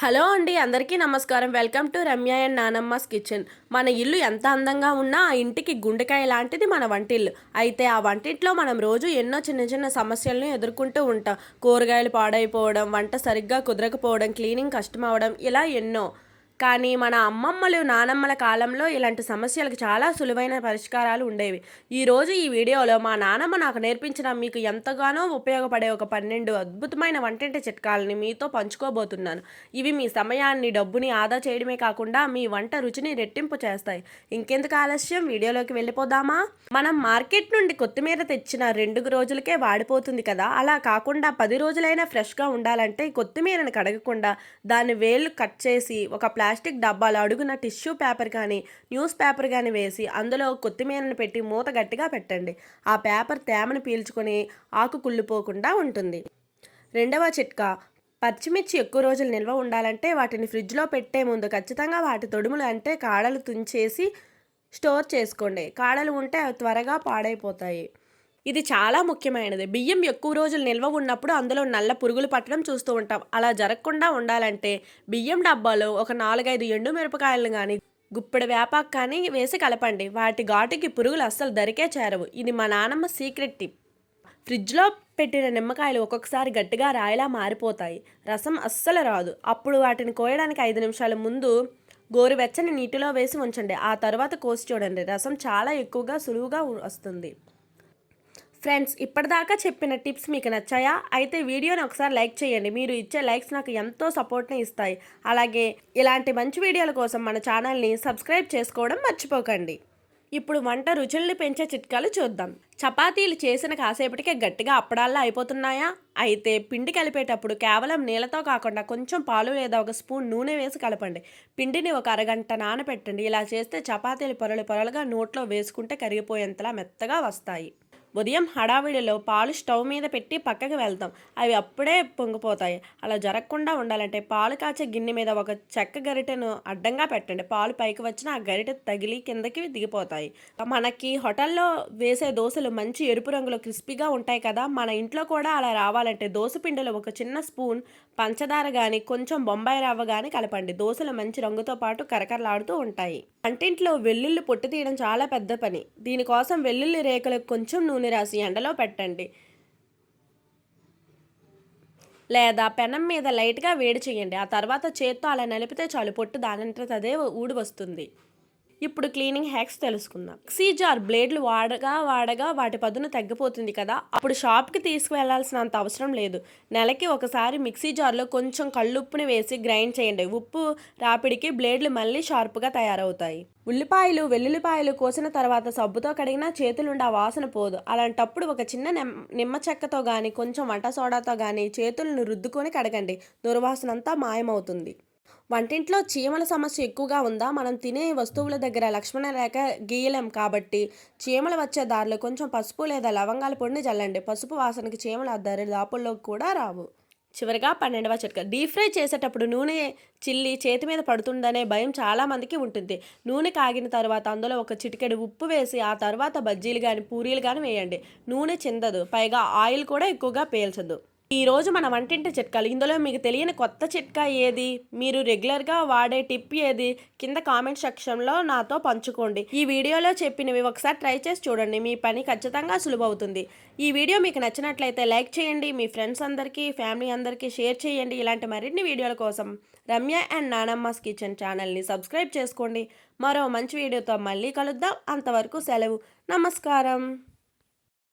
Hello అండి అందరికీ నమస్కారం. వెల్కమ్ టు రమ్య అండ్ నానమ్మస్ కిచెన్. మన ఇల్లు ఎంత అందంగా ఉన్నా ఆ ఇంటికి గుండెకాయ లాంటిది మన వంటిల్లు. అయితే ఆ వంటింట్లో మనం రోజు ఎన్నో చిన్న చిన్న సమస్యలను ఎదుర్కొంటూ ఉంటాం. కూరగాయలు పాడైపోవడం వంట సరిగ్గా కుదరకపోవడం క్లీనింగ్ కష్టం అవడం ఇలా ఎన్నో. కానీ మన అమ్మమ్మలు నానమ్మల కాలంలో ఇలాంటి సమస్యలకు చాలా సులువైన పరిష్కారాలు ఉండేవి. ఈరోజు ఈ వీడియోలో మా నానమ్మ నాకు నేర్పించిన మీకు ఎంతగానో ఉపయోగపడే ఒక పన్నెండు అద్భుతమైన వంటింటి చిట్కాలని మీతో పంచుకోబోతున్నాను. ఇవి మీ సమయాన్ని డబ్బుని ఆదా చేయడమే కాకుండా మీ వంట రుచిని రెట్టింపు చేస్తాయి. ఇంకెందుకు ఆలస్యం? వీడియోలోకి వెళ్ళిపోదామా? మనం మార్కెట్ నుండి కొత్తిమీర తెచ్చిన రెండు రోజులకే వాడిపోతుంది కదా. అలా కాకుండా పది రోజులైనా ఫ్రెష్గా ఉండాలంటే కొత్తిమీరను కడగకుండా దాని వేళ్ళు కట్ చేసి ఒక ప్లా ప్లాస్టిక్ డబ్బాలు అడుగున టిష్యూ పేపర్ కానీ న్యూస్ పేపర్ కానీ వేసి అందులో కొత్తిమీరను పెట్టి మూత గట్టిగా పెట్టండి. ఆ పేపర్ తేమను పీల్చుకొని ఆకు కుళ్ళిపోకుండా ఉంటుంది. రెండవ చిట్కా పచ్చిమిర్చి ఎక్కువ రోజులు నిల్వ ఉండాలంటే వాటిని ఫ్రిడ్జ్లో పెట్టే ముందు ఖచ్చితంగా వాటి తొడుములు అంటే కాడలు తుంచేసి స్టోర్ చేసుకోండి. కాడలు ఉంటే అవి త్వరగా పాడైపోతాయి. ఇది చాలా ముఖ్యమైనది. బియ్యం ఎక్కువ రోజులు నిల్వ ఉన్నప్పుడు అందులో నల్ల పురుగులు పట్టడం చూస్తూ ఉంటాం. అలా జరగకుండా ఉండాలంటే బియ్యం డబ్బాలో ఒక నాలుగైదు ఎండు మిరపకాయలను కానీ గుప్పెడు వేపాకు కానీ వేసి కలపండి. వాటి ఘాటుకి పురుగులు అస్సలు దరికే చేరవు. ఇది మా నానమ్మ సీక్రెట్ టిప్. ఫ్రిడ్జ్లో పెట్టిన నిమ్మకాయలు ఒక్కొక్కసారి గట్టిగా రాయిలా మారిపోతాయి. రసం అస్సలు రాదు. అప్పుడు వాటిని కోయడానికి ఐదు నిమిషాల ముందు గోరువెచ్చని నీటిలో వేసి ఉంచండి. ఆ తర్వాత కోసి చూడండి. రసం చాలా ఎక్కువగా సులువుగా వస్తుంది. ఫ్రెండ్స్ ఇప్పటిదాకా చెప్పిన టిప్స్ మీకు నచ్చాయా? అయితే వీడియోని ఒకసారి లైక్ చేయండి. మీరు ఇచ్చే లైక్స్ నాకు ఎంతో సపోర్ట్ని ఇస్తాయి. అలాగే ఇలాంటి మంచి వీడియోల కోసం మన ఛానల్ని సబ్స్క్రైబ్ చేసుకోవడం మర్చిపోకండి. ఇప్పుడు వంట రుచుల్ని పెంచే చిట్కాలు చూద్దాం. చపాతీలు చేసిన కాసేపటికే గట్టిగా అప్పడాల్లా అయిపోతున్నాయా? అయితే పిండి కలిపేటప్పుడు కేవలం నీళ్ళతో కాకుండా కొంచెం పాలు లేదా ఒక స్పూన్ నూనె వేసి కలపండి. పిండిని ఒక అరగంట నానబెట్టండి. ఇలా చేస్తే చపాతీలు పొరలు పొరలుగా నోట్లో వేసుకుంటే కరిగిపోయేంతలా మెత్తగా వస్తాయి. ఉదయం హడావిడిలో పాలు స్టవ్ మీద పెట్టి పక్కకి వెళ్తాం. అవి అప్పుడే పొంగిపోతాయి. అలా జరగకుండా ఉండాలంటే పాలు కాచే గిన్నె మీద ఒక చెక్క గరిటెను అడ్డంగా పెట్టండి. పాలు పైకి వచ్చిన ఆ గరిటె తగిలి కిందకి దిగిపోతాయి. మనకి హోటల్లో వేసే దోశలు మంచి ఎరుపు రంగులో క్రిస్పీగా ఉంటాయి కదా. మన ఇంట్లో కూడా అలా రావాలంటే దోశ పిండిలో ఒక చిన్న స్పూన్ పంచదార కానీ కొంచెం బొంబాయి రవ్వ కానీ కలపండి. దోశలు మంచి రంగుతో పాటు కరకరలాడుతూ ఉంటాయి. వంటింట్లో వెల్లుల్లి పొట్టు తీయడం చాలా పెద్ద పని. దీనికోసం వెల్లుల్లి రేఖలకు కొంచెం నూనె రాసి ఎండలో పెట్టండి. లేదా పెనం మీద లైట్గా వేడి చేయండి. ఆ తర్వాత చేత్తో అలా నలిపితే చాలు పొట్టు దానంతట అదే ఊడి వస్తుంది. ఇప్పుడు క్లీనింగ్ హ్యాక్స్ తెలుసుకుందాం. మిక్సీ జార్ బ్లేడ్లు వాడగా వాడగా వాటి పదును తగ్గిపోతుంది కదా అప్పుడు షాప్కి తీసుకువెళ్ళాల్సినంత అవసరం లేదు. నెలకి ఒకసారి మిక్సీ జార్లో కొంచెం కళ్ళుప్పుని వేసి గ్రైండ్ చేయండి. ఉప్పు రాపిడికి బ్లేడ్లు మళ్ళీ షార్ప్గా తయారవుతాయి. ఉల్లిపాయలు వెల్లుల్లిపాయలు కోసిన తర్వాత సబ్బుతో కడిగినా చేతులుండి ఆ వాసన పోదు. అలాంటప్పుడు ఒక చిన్న నిమ్మ చెక్కతో కానీ కొంచెం వంట సోడాతో కానీ చేతులను రుద్దుకొని కడగండి. దుర్వాసనంతా మాయమవుతుంది. వంటింట్లో చీమల సమస్య ఎక్కువగా ఉందా? మనం తినే వస్తువుల దగ్గర లక్ష్మణ రేఖ గీయలేం కాబట్టి చీమలు వచ్చే దారిలో కొంచెం పసుపు లేదా లవంగాల పొడిని చల్లండి. పసుపు వాసనకి చీమల దారి దాపుల్లో కూడా రావు. చివరిగా పన్నెండవ చిట్కా. డీప్ ఫ్రై చేసేటప్పుడు నూనె చిల్లి చేతి మీద పడుతుందనే భయం చాలామందికి ఉంటుంది. నూనె కాగిన తర్వాత అందులో ఒక చిటికెడు ఉప్పు వేసి ఆ తర్వాత బజ్జీలు కానీ పూరీలు కానీ వేయండి. నూనె చిందదు. పైగా ఆయిల్ కూడా ఎక్కువగా పేల్చదు. ఈరోజు మన వంటింటి చిట్కాలు. ఇందులో మీకు తెలియని కొత్త చిట్కా ఏది? మీరు రెగ్యులర్గా వాడే టిప్ ఏది? కింద కామెంట్ సెక్షన్లో నాతో పంచుకోండి. ఈ వీడియోలో చెప్పినవి ఒకసారి ట్రై చేసి చూడండి. మీ పని ఖచ్చితంగా సులువవుతుంది. ఈ వీడియో మీకు నచ్చినట్లయితే లైక్ చేయండి. మీ ఫ్రెండ్స్ అందరికీ ఫ్యామిలీ అందరికీ షేర్ చేయండి. ఇలాంటి మరిన్ని వీడియోల కోసం రమ్య అండ్ నానమ్మస్ కిచెన్ ఛానల్ని సబ్స్క్రైబ్ చేసుకోండి. మరో మంచి వీడియోతో మళ్ళీ కలుద్దాం. అంతవరకు సెలవు. నమస్కారం.